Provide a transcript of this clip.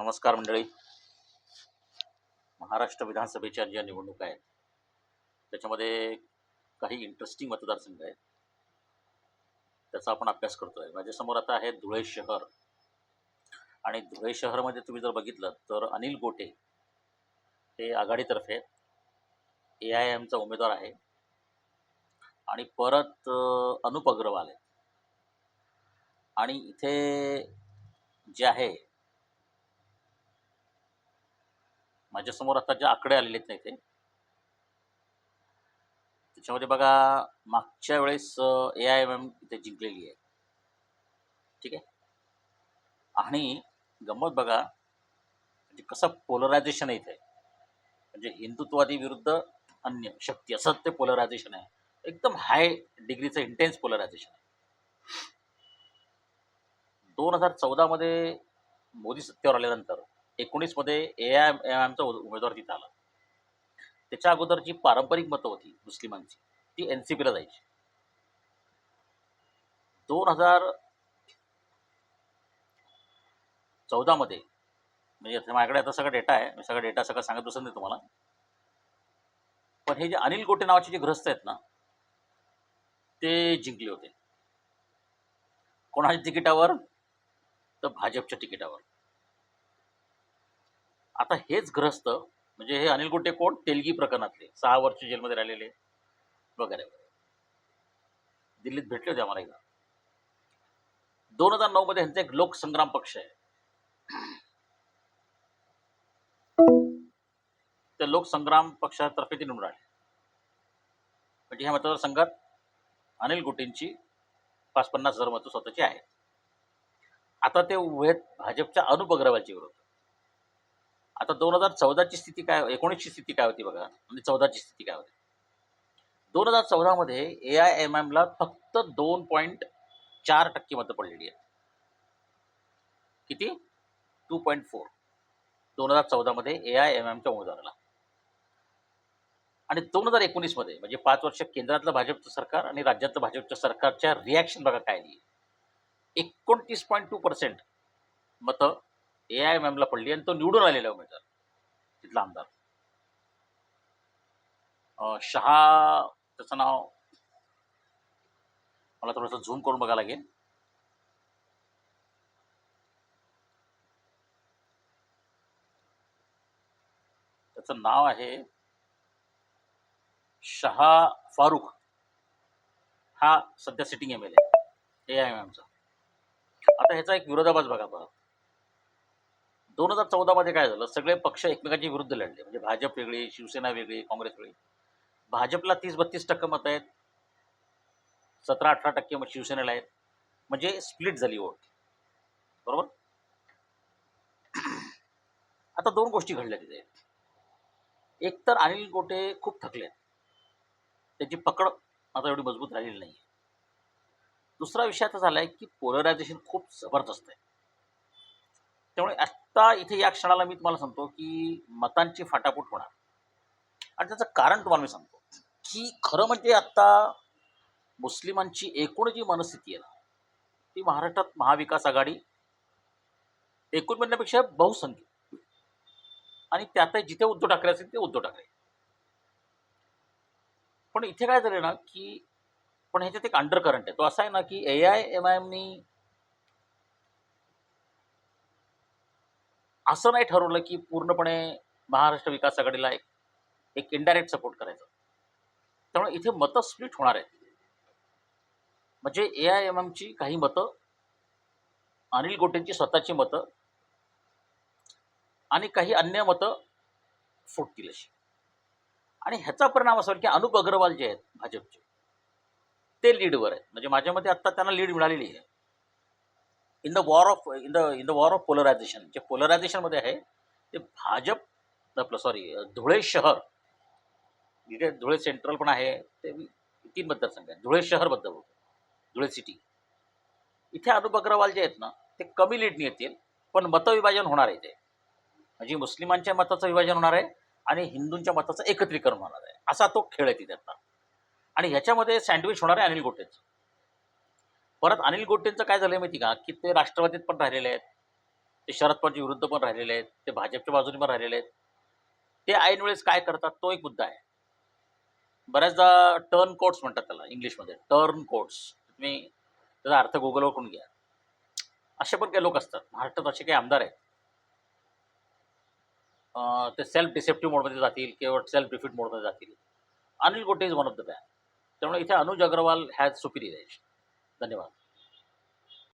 नमस्कार मंडळी. महाराष्ट्र विधानसभेच्या ज्या निवडणुका आहेत त्याच्यामध्ये काही इंटरेस्टिंग मतदारसंघ आहेत. त्याचा आपण अभ्यास करतोय. माझ्यासमोर आता आहे धुळे शहर. आणि धुळे शहरमध्ये तुम्ही जर बघितलं तर अनिल गोटे हे आघाडीतर्फे ए आय एमचा उमेदवार आहे. आणि परत अनुप अग्रवाल आहे. आणि इथे जे आहे माझ्यासमोर आता जे आकडे आलेले आहेत ना इथे त्याच्यामध्ये बघा मागच्या वेळेस ए आय एम एम इथे जिंकलेली आहे. ठीक आहे? आणि गंमत बघा म्हणजे कसं पोलरायझेशन आहे इथे. म्हणजे हिंदुत्ववादी विरुद्ध अन्य शक्ती असं ते पोलरायझेशन आहे. एकदम हाय डिग्रीचं इंटेन्स पोलरायझेशन आहे. दोन हजार चौदामध्ये मोदी सत्तेवर आल्यानंतर एकोणीसमध्ये ए आय एमचा उमेदवार तिथं आला. त्याच्या अगोदर जी पारंपरिक मतं होती मुस्लिमांची. ती एन सी पीला जायची. दोन हजार चौदामध्ये म्हणजे माझ्याकडे आता सगळा डेटा आहे. मी सगळा डेटा सगळं सांगत बसत नाही तुम्हाला. पण हे जे अनिल गोटे नावाचे जे ग्रस्त आहेत ना ते जिंकले होते. कोणाच्या तिकिटावर? तर भाजपच्या तिकिटावर. आता हेच ग्रस्त म्हणजे हे अनिल गुट्टे कोण? तेलगी प्रकरणातले. सहा वर्ष जेलमध्ये राहिलेले वगैरे. दिल्लीत भेटले होते आम्हाला एकदा. दोन हजार नऊ मध्ये ह्यांचा एक लोकसंग्राम पक्ष आहे. त्या लोकसंग्राम पक्षातर्फे ते निवडून आले. म्हणजे ह्या मतदारसंघात अनिल गुटेंची पाच पन्नास हजार मतं स्वतःची आहेत. आता ते उभे आहेत भाजपच्या अनुप अग्रवालच्या विरोधात आता दोन हजार चौदाची स्थिती काय एकोणीसची स्थिती काय होती बघा म्हणजे आणि चौदाची स्थिती काय होती. दोन हजार चौदामध्ये ए आय एम एमला फक्त दोन पॉईंट चार टक्के मतं पडलेली आहेत. किती? टू पॉईंट फोर दोन हजार चौदामध्ये ए आय एम एमच्या उमेदवाराला. आणि दोन हजार एकोणीसमध्ये म्हणजे पाच वर्ष केंद्रातलं भाजपचं सरकार आणि राज्यातलं भाजपच्या सरकारच्या रिॲक्शन बघा काय आली एकोणतीस पॉईंट टू पर्सेंट मतं ए आय एम एमला पडली आणि तो निवडून आलेला उमेदवार तिथला आमदार. शहा त्याचं नाव मला थोडंसं झूम करून बघायला लागेल. त्याचं नाव आहे शहा फारुख. हा सध्या sitting M L A I M एमचा आता ह्याचा एक विरोधाभास बघा बघा दोन हजार चौदामध्ये काय झालं? सगळे पक्ष एकमेकांच्या विरुद्ध लढले. म्हणजे भाजप वेगळी शिवसेना वेगळी काँग्रेस वेगळी. भाजपला तीस बत्तीस टक्के मत आहेत. सतरा अठरा टक्के मत शिवसेनेला आहेत. म्हणजे स्प्लिट झाली वोट. बरोबर? आता दोन गोष्टी घडल्या तिथे. एक तर अनिल गोटे खूप थकले आहेत. त्याची पकड आता एवढी मजबूत राहिलेली नाही दुसरा विषय असा झाला आहे की पोलरायझेशन खूप जबरदस्त आहे. त्यामुळे आत्ता इथे या क्षणाला मी तुम्हाला सांगतो की मतांची फाटाफूट होणार. आणि त्याचं कारण तुम्हाला मी सांगतो की खरं म्हणजे आत्ता मुस्लिमांची एकूण जी मनस्थिती आहे ना ती महाराष्ट्रात महाविकास आघाडी एकूण म्हणण्यापेक्षा बहुसंख्य. आणि त्यातही जिथे उद्धव ठाकरे असेल ते उद्धव ठाकरे. पण इथे काय झालं ना की पण ह्याच्यात एक अंडर करंट आहे. तो असा आहे ना की ए आय एम आय असं नाही ठरवलं की पूर्णपणे महाराष्ट्र विकास आघाडीला एक एक इनडायरेक्ट सपोर्ट करायचा. त्यामुळे इथे मतं स्प्लिट होणार आहेत. म्हणजे ए आय एम एमची काही मतं अनिल गोटेंची स्वतःची मतं आणि काही अन्य मतं फुटतील अशी आणि ह्याचा परिणाम असा की अनुप अग्रवाल जे आहेत भाजपचे ते लीडवर आहेत. म्हणजे माझ्या मते आत्ता त्यांना लीड मिळालेली आहे. In the war of in the in the war of polarization जे पोलरायझेशनमध्ये आहे ते भाजप आपलं सॉरी धुळे शहर इथे धुळे सेंट्रल पण आहे ते तीन मतदारसंघ आहे धुळे शहरबद्दल बोलतो धुळे सिटी. इथे अनुप अग्रवाल जे आहेत ना ते कमी लीडने येतील पण मतविभाजन होणार आहे ते म्हणजे मुस्लिमांच्या मताचं विभाजन होणार आहे आणि हिंदूंच्या मताचं एकत्रीकरण होणार आहे. असा तो खेळ आहे तिथे आता. आणि ह्याच्यामध्ये सँडविच होणार आहे अनिल गोटेचं. परत अनिल गोटेंचं काय झालं माहिती का? की ते राष्ट्रवादीत पण राहिलेले आहेत. ते शरद पवारच्या विरुद्ध पण राहिलेले आहेत. ते भाजपच्या बाजूने पण राहिलेले आहेत. ते ऐन वेळेस काय करतात तो एक मुद्दा आहे. बऱ्याचदा टर्न कोट्स म्हणतात त्याला इंग्लिशमध्ये. टर्न कोट्स तुम्ही त्याचा अर्थ गुगलवर करून घ्या. असे पण काही लोक असतात. महाराष्ट्रात असे काही आमदार आहेत. ते सेल्फ डिसेप्टिव्ह मोडमध्ये जातील किंवा सेल्फ डिफिट मोडमध्ये जातील. Anil Gote is one of the ban त्यामुळे इथे Anuj Agrawal has superior edge ధన్యవాదాలు